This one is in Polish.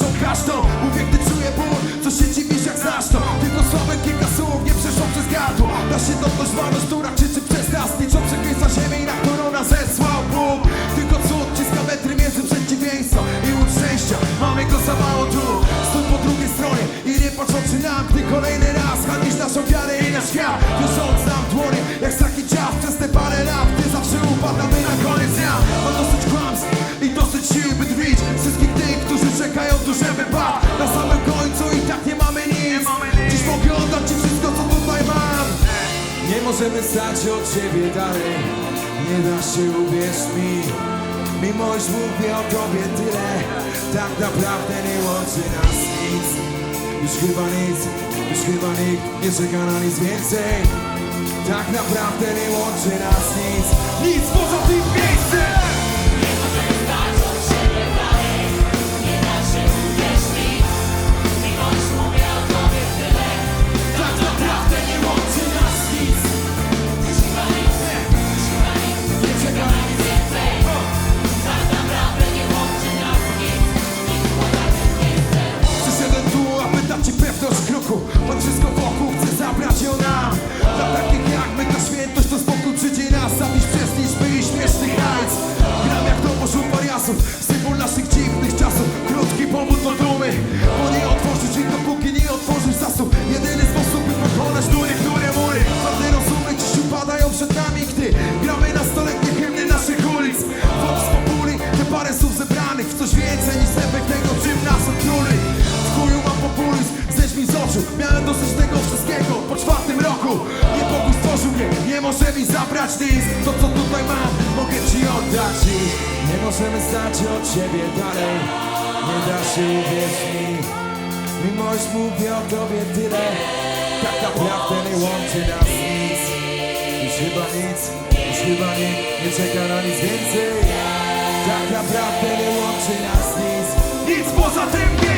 proszę każdą Mówię, gdy czuję ból, co się dziwisz jak znasz to. Tylko słabe kilka słów nie przeszło przez gardło. Nasza się dotność, marność możemy stać od Ciebie dalej. Nie da się, uwierz mi. Mimo iż mówię o Tobie tyle Tak naprawdę nie łączy nas nic. Już chyba nic, już chyba nikt nie czeka na nic więcej. Tak naprawdę nie łączy nas nic. Nic poza tym. Możemy stać od ciebie dalej. Nie da się, uwierz mi. Mimo iż mówię o tobie tyle Tak naprawdę nie łączy nas nic. Już chyba nic, już chyba nie, nie czeka na nic więcej. Tak naprawdę nie łączy nas nic. Nic poza tym nie